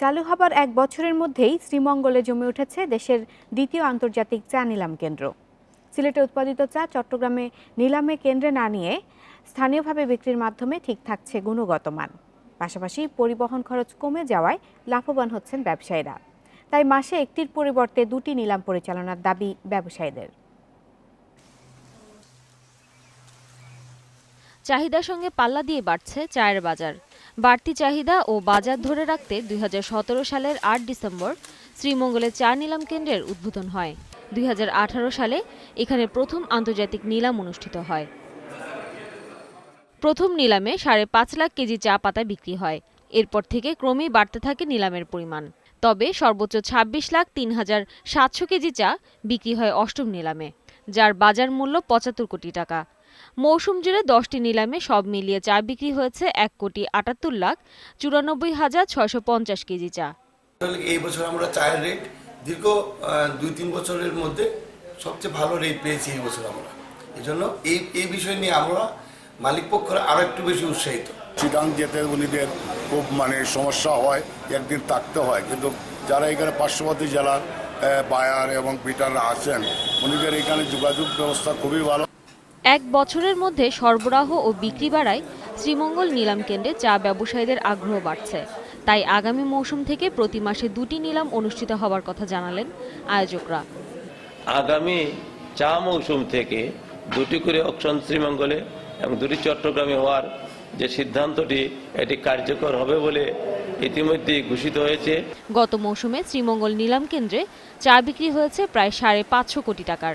চালু হবার এক বছরের মধ্যেই শ্রীমঙ্গলে জমে উঠেছে দেশের দ্বিতীয় আন্তর্জাতিক চা নিলাম কেন্দ্র। সিলেটে উৎপাদিত চা চট্টগ্রামে নিলামে কেন্দ্রে না নিয়ে স্থানীয়ভাবে বিক্রির মাধ্যমে ঠিক থাকছে গুণগত মান পাশাপাশি পরিবহন খরচ কমে যাওয়ায় লাভবান হচ্ছেন ব্যবসায়ীরা। তাই মাসে একটির পরিবর্তে দুটি নিলাম পরিচালনার দাবি ব্যবসায়ীদের। চাহিদার সঙ্গে পাল্লা দিয়ে বাড়ছে চায়ের বাজার। বাড়তি চাহিদা ও বাজার ধরে রাখতে দুই হাজার সতেরো সালের আট ডিসেম্বর শ্রীমঙ্গলে চা নিলাম কেন্দ্রের উদ্বোধন হয়। দুই হাজার আঠারো সালে এখানে প্রথম আন্তর্জাতিক নিলাম অনুষ্ঠিত হয়। প্রথম নিলামে সাড়ে পাঁচ লাখ কেজি চা পাতা বিক্রি হয়। এরপর থেকে ক্রমেই বাড়তে থাকে নিলামের পরিমাণ। তবে সর্বোচ্চ ২৬ লাখ তিন হাজার সাতশো কেজি চা বিক্রি হয় অষ্টম নিলামে, যার বাজার মূল্য পঁচাত্তর কোটি টাকা। মৌসুম জুড়ে দশটি নিলামে সব মিলিয়ে চা বিক্রি হয়েছে এক কোটি আটাত্তর লাখ চুরানব্বই হাজার ছয়শো পঞ্চাশ কেজি চা। এই বছর আমরা চায়ের রেট দীর্ঘ দুই তিন বছরের মধ্যে সবচেয়ে ভালো রেট পেয়েছি এই বছর আমরা। এই জন্য এই এই বিষয় নিয়ে আমরা মালিক পক্ষরা আরও একটু বেশি উৎসাহিত। চিটাং যেতে উনিদের খুব মানে সমস্যা হয় একদিন থাকতে হয়। কিন্তু যারা এখানে পার্শ্ববর্তী জেলার আহ, বায়ার এবং পিটাররা আছেন উনিদের এখানে যোগাযোগ ব্যবস্থা খুবই ভালো। এক বছরের মধ্যে সরবরাহ ও বিক্রি বাড়ায় শ্রীমঙ্গল নিলাম কেন্দ্রে চা ব্যবসায়ীদের আগ্রহ বাড়ছে। তাই আগামী মৌসুম থেকে প্রতি মাসে দুটি নিলাম অনুষ্ঠিত হবার কথা জানালেন আয়োজকরা। আগামী চা মৌসুম থেকে দুটি করে অকশন শ্রীমঙ্গলে এবং দুটি চট্টগ্রামে হওয়ার যে সিদ্ধান্তটি এটি কার্যকর হবে বলে ইতিমধ্যেই ঘোষিত হয়েছে। গত মৌসুমে শ্রীমঙ্গল নিলাম কেন্দ্রে চা বিক্রি হয়েছে প্রায় সাড়ে পাঁচশো কোটি টাকার।